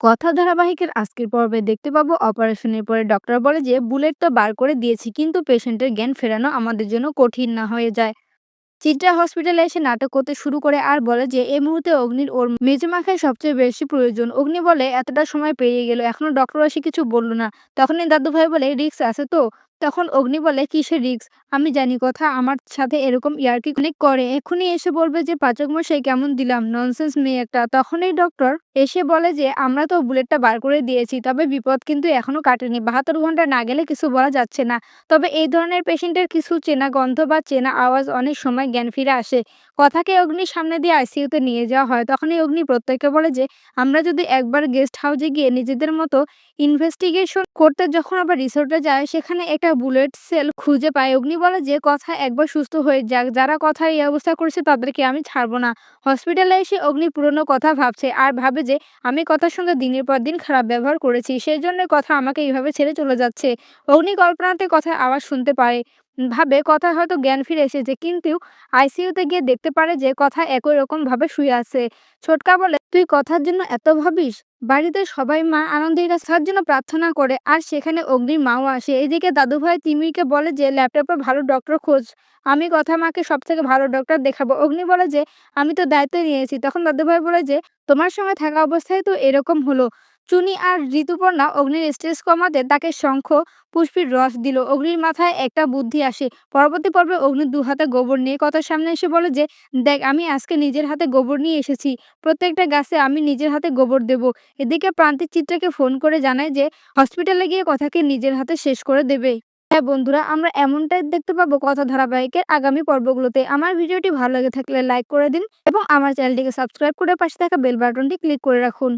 কথা ধারাবাহিকের আজকের পর্বে দেখতে পাবো। অপারেশনের পরে ডক্টর বলে যে বুলেট তো বার করে দিয়েছি, কিন্তু পেশেন্টের জ্ঞান ফেরানো আমাদের জন্য কঠিন না হয়ে যায়। চিত্রা হসপিটালে এসে নাটক করতে শুরু করে আর বলে যে এই মুহূর্তে অগ্নির ওর মেজমাখায় সবচেয়ে বেশি প্রয়োজন। অগ্নি বলে, এতটা সময় পেরিয়ে গেল, এখনও ডক্টর এসে কিছু বলল না। তখনই দাদু ভাই বলে রিক্স আছে তো? তখন অগ্নি বলে, কিসের রিক্স আমি জানি কথা। আমার সাথে এরকম ইয়ার্কি অনেক করে। এক্ষুনি এসে বলবে যে পাচক মশাই কেমন দিলাম? ননসেন্স মেয়ে একটা। তখনই ডক্টর এসে বলে যে, আমরা তো বুলেটটা বার করে দিয়েছি, তবে বিপদ কিন্তু এখনও কাটেনি। বাহাত্তর ঘণ্টা না গেলে কিছু বলা যাচ্ছে না। তবে এই ধরনের পেশেন্টের কিছু চেনা গন্ধ বা চেনা আওয়াজ অনেক সময় জ্ঞান ফিরে আসে। কথাকে অগ্নির সামনে দিয়ে আইসিইউতে নিয়ে যাওয়া হয়। তখনই অগ্নি প্রত্যেককে বলে যে, আমরা যদি একবার গেস্ট হাউসে গিয়ে নিজেদের মতো ইনভেস্টিগেশন করতে যখন আবার রিসোর্টে যায়, সেখানে একটা বুলেট সেল খুঁজে পায়। অগ্নি বলে যে, কথা একবার সুস্থ হয়ে যাক। যারা কথার এই অবস্থা করেছে, তাদেরকে আমি ছাড়বো না। হসপিটালে এসে অগ্নি পুরনো কথা ভাবছে আর ভাবে যে, আমি কথার সঙ্গে দিনের পর দিন খারাপ ব্যবহার করেছি। সেই জন্য কথা আমাকে এইভাবে ছেড়ে চলে যাচ্ছে। অগ্নি কল্পনাতে কথা আওয়াজ শুনতে পায়। ভাবে কথা হয়তো জ্ঞান ফিরে এসেছে। কিন্তু আইসিইউতে গিয়ে দেখতে পারে যে, কথা একই রকম ভাবে শুয়ে আছে। ছোটকা বলে, তুই কথার জন্য এত ভাবিস? বাড়িতে সবাই মা আনন্দের কাছে জন্য প্রার্থনা করে, আর সেখানে অগ্নির মাও আসে। এদিকে দাদুভাই তিমিরকে বলে যে, ল্যাপটপে ভালো ডক্টর খোঁজ। আমি কথা মাকে সব থেকে ভালো ডক্টর দেখাবো। অগ্নি বলে যে, আমি তো দায়িত্ব নিয়েছি। তখন দাদুভাই বলে যে, তোমার সঙ্গে থাকা অবস্থায় তো এরকম হলো। চুনি আর ঋতুপর্ণা অগ্নির স্ট্রেস কমাতে তাকে শঙ্খ, পুষ্পির রস দিল। অগ্নির মাথায় একটা বুদ্ধি আসে। পরবর্তী পর্বে অগ্নির দু হাতে গোবর নিয়ে কথার সামনে এসে বলে যে, দেখ, আমি আজকে নিজের হাতে গোবর নিয়ে এসেছি। প্রত্যেকটা গাছে আমি নিজের হাতে গোবর দেব। এদিকে প্রান্তিক চিত্রাকে ফোন করে জানায় যে, হসপিটালে গিয়ে কথাকে নিজের হাতে শেষ করে দেবে। হ্যাঁ বন্ধুরা, আমরা এমনটাই দেখতে পাবো কথা ধারাবাহিকের আগামী পর্বগুলোতে। আমার ভিডিওটি ভালো লেগে থাকলে লাইক করে দিন এবং আমার চ্যানেলটিকে সাবস্ক্রাইব করে পাশে থাকা বেল বাটনটি ক্লিক করে রাখুন।